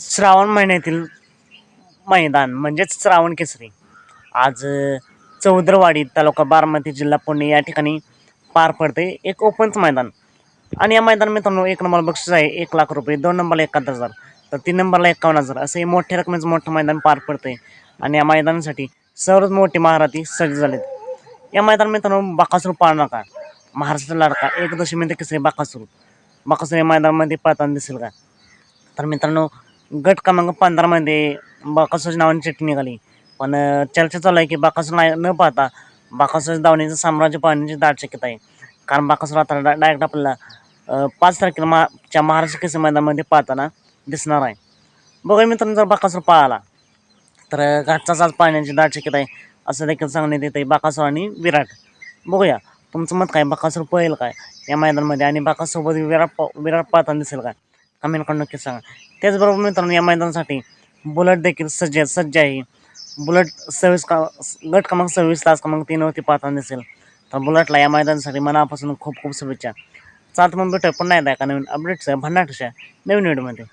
श्रावण महिन्यातील मैदान म्हणजेच श्रावण केसरी. आज चौद्रवाडी चौदरवाडी तालुका बारामती जिल्हा पुणे या ठिकाणी पार पडते एक ओपनच मैदान. आणि या मैदान मित्रांनो एक नंबर बक्षीस आहे एक लाख रुपये दोन नंबरला एकाहत्तर हजार. तर तीन नंबरला एकावन्न हजार असं हे मोठ्या रकमेचं मोठं मैदान पार पडतंय. आणि या मैदानासाठी सर्वच मोठी महाराथी सज्ज झालेत. या मैदान मित्रांनो बाकासूर पाळणार का महाराष्ट्र लाडका एक दशमी किसरे बाकासूर. बाकासूर या मैदानामध्ये पळताना दिसेल का? तर मित्रांनो गट क्रमांक पंधरामध्ये बाकासूरच्या नावाने चिठ्ठी निघाली. पण चर्चा चालू आहे की बाकासूर नाही न पाहता बाकासूर दावणीचं साम्राज्य पाहण्याची दाट शक्यता आहे. कारण बाकासूर आता डा डायरेक्ट आपल्याला पाच तारखेला मा च्या महाराष्ट्र केसरी मैदानामध्ये पाहताना दिसणार आहे. बघा मित्रांनो जर बाकासूर पाळाला तर घाटचाच आज पाहण्याची दाट शक्यता आहे असं देखील सांगण्यात येत आहे बाकासूर आणि विराट. बघूया तुमचं मत काय? बाकासूर पळेल काय या मैदानामध्ये? आणि बाकासोबत विराट विराट पाहताना दिसेल काय? कमेंट करून नक्की सांगा. त्याचबरोबर मित्रांनो या मैदानासाठी बुलेट देखील सज्ज सज्ज आहे. बुलेट सव्वीस का गट क्रमांक सव्वीस तास क्रमांक तीनवरती पाहताना दिसेल. तर बुलेटला या मैदानासाठी मनापासून खूप खूप शुभेच्छा. चालत मग भेटूया पुन्हा एकदा एका नवीन अपडेट्स भन्नाटशा नवीन व्हिडिओमध्ये